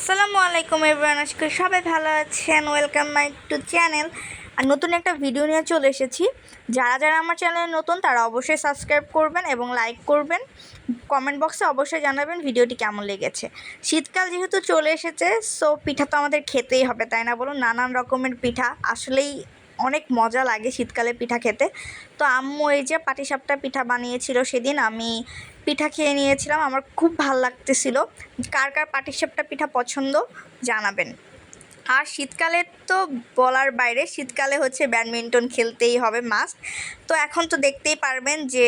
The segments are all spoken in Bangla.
আসসালামু আলাইকুম এভরিওয়ান আজকে সবাই ভালো আছেন। ওয়েলকাম মাই টু চ্যানেল আর নতুন একটা ভিডিও নিয়ে চলে এসেছি। যারা যারা আমার চ্যানেলে নতুন, তারা অবশ্যই সাবস্ক্রাইব করবেন এবং লাইক করবেন। কমেন্ট বক্সে অবশ্যই জানাবেন ভিডিওটি কেমন লেগেছে। শীতকাল যেহেতু চলে এসেছে সো পিঠা তো আমাদের খেতেই হবে, তাই না বলুন? নানান রকমের পিঠা, আসলেই অনেক মজা লাগে শীতকালে পিঠা খেতে। তো আম্মু এই যে পাটিসাপটা পিঠা বানিয়েছিল সেদিন, আমি পিঠা খেয়ে নিয়েছিলাম। আমার খুব ভালো লাগতেছিল। কার কার পাটিসাপটা পিঠা পছন্দ জানাবেন। আর শীতকালে তো বলার বাইরে, শীতকালে হচ্ছে ব্যাডমিন্টন খেলতেই হবে মাস্ট তো এখন তো দেখতেই পারবেন যে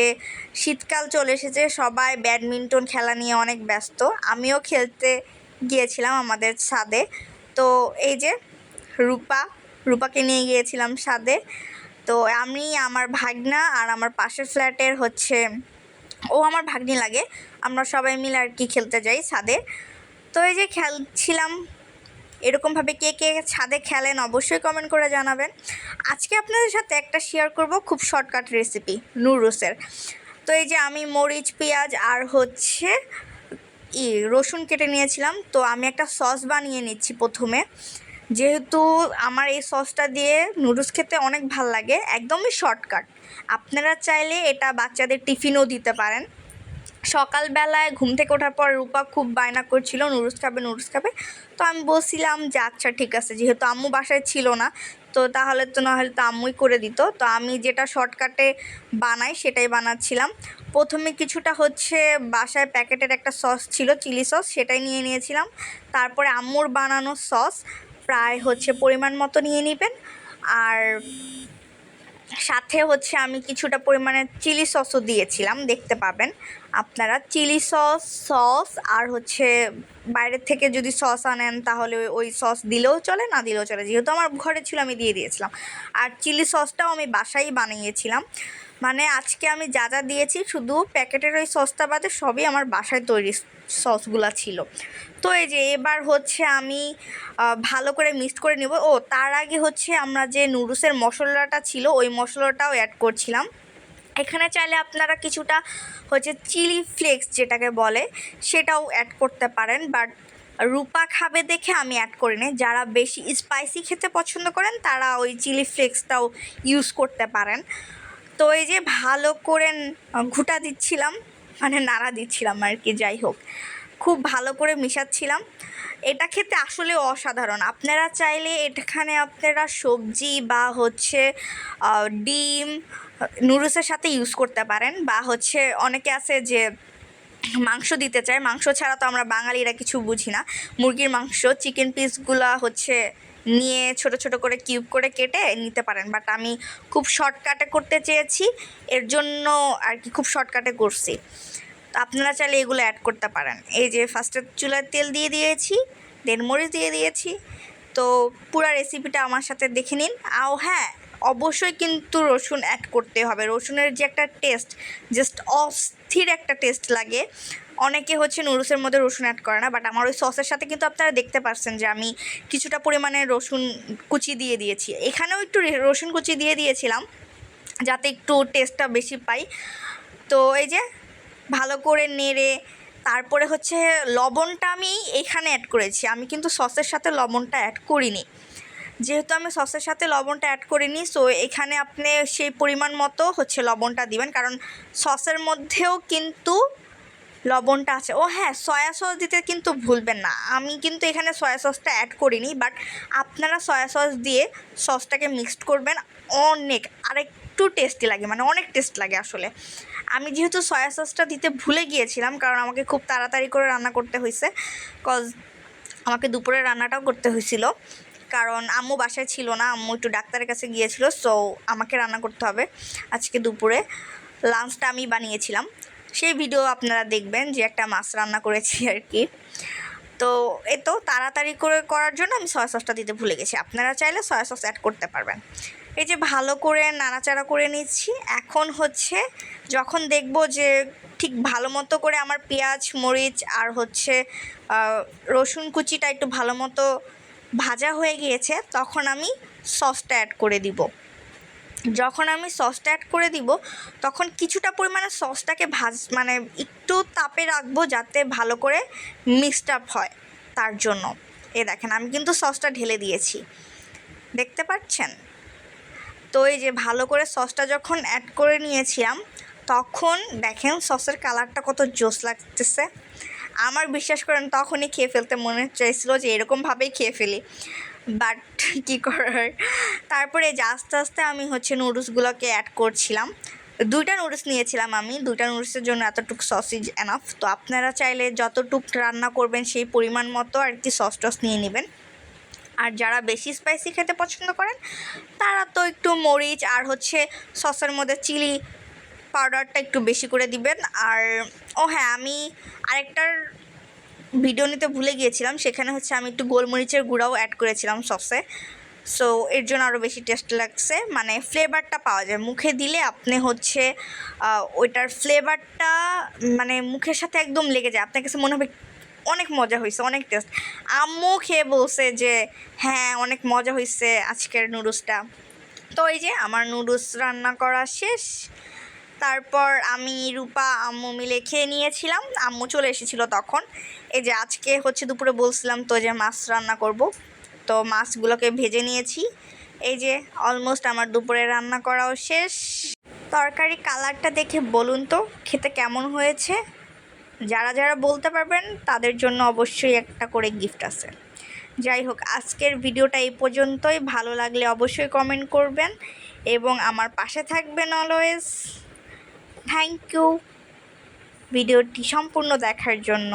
শীতকাল চলে এসেছে, সবাই ব্যাডমিন্টন খেলা নিয়ে অনেক ব্যস্ত। আমিও খেলতে গিয়েছিলাম আমাদের ছাদে। তো এই যে রূপা, রূপাকে নিয়ে গিয়েছিলাম ছাদে। তো আমি, আমার ভাগনা আর আমার পাশের ফ্ল্যাটের হচ্ছে ও আমার ভাগ্নি লাগে। আমরা সবাই মিলে আর কি খেলতে যাই ছাদে। তো এই যে খেলছিলাম, এরকমভাবে কে কে ছাদে খেলেন অবশ্যই কমেন্ট করে জানাবেন। আজকে আপনাদের সাথে একটা শেয়ার করব খুব শর্টকাট রেসিপি নুডলসের তো এই যে আমি মরিচ, পেঁয়াজ আর হচ্ছে ই রসুন কেটে নিয়েছিলাম। তো আমি একটা সস বানিয়ে নিচ্ছি প্রথমে। যেহেতু আমার এই সসটা দিয়ে নুডলস খেতে অনেক ভালো লাগে, একদমই শর্টকাট আপনারা চাইলে এটা বাচ্চাদের টিফিনও দিতে পারেন। সকালবেলায় ঘুম থেকে ওঠার পর রূপা খুব বায়না করছিল, নুডলস খাবে নুডলস খাবে। তো আমি বলছিলাম যে আচ্ছা ঠিক আছে, যেহেতু আম্মু বাসায় ছিল না, তো তাহলে তো নাহলে তো আম্মুই করে দিত। তো আমি যেটা শর্টকাটে বানাই, সেটাই বানাচ্ছিলাম। প্রথমে কিছুটা হচ্ছে বাসায় প্যাকেটের একটা সস ছিল, চিলি সস, সেটাই নিয়ে নিয়েছিলাম। তারপরে আম্মুর বানানো সস প্রায় হচ্ছে পরিমাণ মতো নিয়ে নেবেন। আর সাথে হচ্ছে আমি কিছুটা পরিমাণে চিলি সসও দিয়েছিলাম, দেখতে পাবেন। আপনারা চিলি সস সস আর হচ্ছে বাইরের থেকে যদি সস আনেন, তাহলে ওই- সস দিলেও চলে, না দিলেও চলে। যেহেতু আমার ঘরে ছিল, আমি দিয়ে দিয়েছিলাম। আর চিলি সসটাও আমি বাসায় বানিয়েছিলাম। মানে আজকে আমি যা যা দিয়েছি, শুধু প্যাকেটের ওই সসটা বাদে সবই আমার বাসায় তৈরি সসগুলা ছিল। তো এই যে, এবার হচ্ছে আমি ভালো করে মিক্সড করে নেব। ও, তার আগে হচ্ছে আমরা যে নুডলসের মশলাটা ছিল, ওই মশলাটাও অ্যাড করছিলাম। এখানে চাইলে আপনারা কিছুটা হচ্ছে চিলি ফ্লেক্স যেটাকে বলে, সেটাও অ্যাড করতে পারেন বাট রূপা খাবে দেখে আমি অ্যাড করি নি যারা বেশি স্পাইসি খেতে পছন্দ করেন, তারা ওই চিলি ফ্লেক্সটাও ইউজ করতে পারেন। তো এই যে ভালো করে ঘুটা দিচ্ছিলাম মানে নাড়া দিচ্ছিলাম আর কি, যাই হোক। খুব ভালো করে মিশাচ্ছিলাম। এটা খেতে আসলে অসাধারণ। আপনারা চাইলে এখানে আপনারা সবজি বা হচ্ছে ডিম নুডলসের সাথে ইউজ করতে পারেন বা হচ্ছে অনেকে আছে যে মাংস দিতে চায়। মাংস ছাড়া তো আমরা বাঙালিরা কিছু বুঝি না। মুরগির মাংস চিকেন পিসগুলো হচ্ছে নিয়ে ছোট ছোট করে কিউব করে কেটে নিতে পারেন। বাট আমি খুব শর্টকাটে করতে চেয়েছি। এর জন্য আর কি খুব শর্টকাটে করছি। আপনারা চাইলে এগুলো অ্যাড করতে পারেন। এই যে ফার্স্টে চুলার তেল দিয়ে দিয়েছি দেন মরিচ দিয়ে দিয়েছি। তো পুরা রেসিপিটা আমার সাথে দেখে নিন। আও হ্যাঁ অবশ্যই কিন্তু রসুন অ্যাড করতে হবে। রসুনের যে একটা টেস্ট জাস্ট অস্থির একটা টেস্ট লাগে। অনেকে হচ্ছে নুডলসের মধ্যে রসুন অ্যাড করে না বাট আমার ওই সসের সাথে কিন্তু আপনারা দেখতে পাচ্ছেন যে আমি কিছুটা পরিমাণে রসুন কুচি দিয়ে দিয়েছি। এখানেও একটু রসুন কুচি দিয়ে দিয়েছিলাম, যাতে একটু টেস্টটা বেশি পাই। তো এই যে ভালো করে নেড়ে, তারপরে হচ্ছে লবণটা আমি এখানে অ্যাড করেছি। আমি কিন্তু সসের সাথে লবণটা অ্যাড করিনি। যেহেতু আমি সসের সাথে লবণটা অ্যাড করিনি সো এখানে আপনি সেই পরিমাণ মতো হচ্ছে লবণটা দিবেন। কারণ সসের মধ্যেও কিন্তু লবণটা আছে। ও হ্যাঁ সয়া সস দিতে কিন্তু ভুলবেন না। আমি কিন্তু এখানে সয়া সসটা অ্যাড করিনি বাট আপনারা সয়া সস দিয়ে সসটাকে মিক্সড করবেন। অনেক, আরেকটু টেস্টি লাগে মানে অনেক টেস্ট লাগে আসলে। আমি যেহেতু সয়া সসটা দিতে ভুলে গিয়েছিলাম, কারণ আমাকে খুব তাড়াতাড়ি করে রান্না করতে হয়েছে কজ আমাকে দুপুরে রান্নাটাও করতে হয়েছিল কারণ আম্মু বাসায় ছিল না, আম্মু একটু ডাক্তারের কাছে গিয়েছিল সো আমাকে রান্না করতে হবে আজকে দুপুরে। লাঞ্চটা আমি বানিয়েছিলাম। সেই ভিডিও আপনারা দেখবেন যে একটা মাছ রান্না করেছি আর কি তো এ তো তাড়াতাড়ি করে করার জন্য আমি সয়া সসটা দিতে ভুলে গেছি। আপনারা চাইলে সয়া সস অ্যাড করতে পারবেন। এই যে ভালো করে নাড়াচাড়া করে নিচ্ছি। এখন হচ্ছে যখন দেখব যে ঠিক ভালো মতো করে আমার পেঁয়াজ, মরিচ আর হচ্ছে রসুন কুচিটা একটু ভালো মতো ভাজা হয়ে গিয়েছে, তখন আমি সসটা অ্যাড করে দিব। যখন আমি সসটা অ্যাড করে দিব, তখন কিছুটা পরিমাণে সসটাকে ভাজ মানে একটু তাপে রাখব যাতে ভালো করে মিক্সড আপ হয় তার জন্য। এ দেখেন, আমি কিন্তু সসটা ঢেলে দিয়েছি। দেখতে পাচ্ছেন? তো এই যে ভালো করে সসটা যখন অ্যাড করে নিয়েছিলাম, তখন দেখেন সসের কালারটা কত জোস লাগতেছে। আমার বিশ্বাস করেন, তখনই খেয়ে ফেলতে মনে চাইছিল যে এরকমভাবেই খেয়ে ফেলি। বাট কী করার? তারপরে যে আস্তে আস্তে আমি হচ্ছে নুডলসগুলোকে অ্যাড করছিলাম। দুইটা নুডলস নিয়েছিলাম আমি। দুইটা নুডলসের জন্য এতটুক সসেজ এনাফ তো আপনারা চাইলে যতটুক রান্না করবেন সেই পরিমাণ মতো আর কি সস টস নিয়ে নেবেন। আর যারা বেশি স্পাইসি খেতে পছন্দ করেন, তারা তো একটু মরিচ আর হচ্ছে সসের মধ্যে চিলি পাউডারটা একটু বেশি করে দিবেন। আর, ও হ্যাঁ আমি আরেকটার ভিডিও নিতে ভুলে গিয়েছিলাম, সেখানে হচ্ছে আমি একটু গোলমরিচের গুঁড়াও অ্যাড করেছিলাম সসে। সো এর জন্য আরও বেশি টেস্ট লাগছে। মানে ফ্লেভারটা পাওয়া যায়। মুখে দিলে আপনি হচ্ছে ওইটার ফ্লেভারটা মানে মুখের সাথে একদম লেগে যায়। আপনার কাছে মনে হবে অনেক মজা হয়েছে অনেক টেস্ট আম্মু খেয়ে বলছে যে হ্যাঁ অনেক মজা হয়েছে আজকের নুডলসটা তো এই যে, আমার নুডলস রান্না করা শেষ। তারপর আমি রূপা আম্মু মিলে খেয়ে নিয়েছিলাম। আম্মু চলে এসেছিল তখন। এই যে আজকে হচ্ছে দুপুরে বলছিলাম তো যে মাছ রান্না করব। তো মাছগুলোকে ভেজে নিয়েছি। এই যে অলমোস্ট আমার দুপুরে রান্না করাও শেষ। তরকারি কালারটা দেখে বলুন তো, খেতে কেমন হয়েছে? যারা যারা বলতে পারবেন, তাদের জন্য অবশ্যই একটা করে গিফট আছে। যাই হোক, আজকের ভিডিওটা এই পর্যন্তই। ভালো লাগলে অবশ্যই কমেন্ট করবেন। এবং আমার পাশে থাকবেন অলওয়েজ থ্যাংক ইউ ভিডিওটি সম্পূর্ণ দেখার জন্য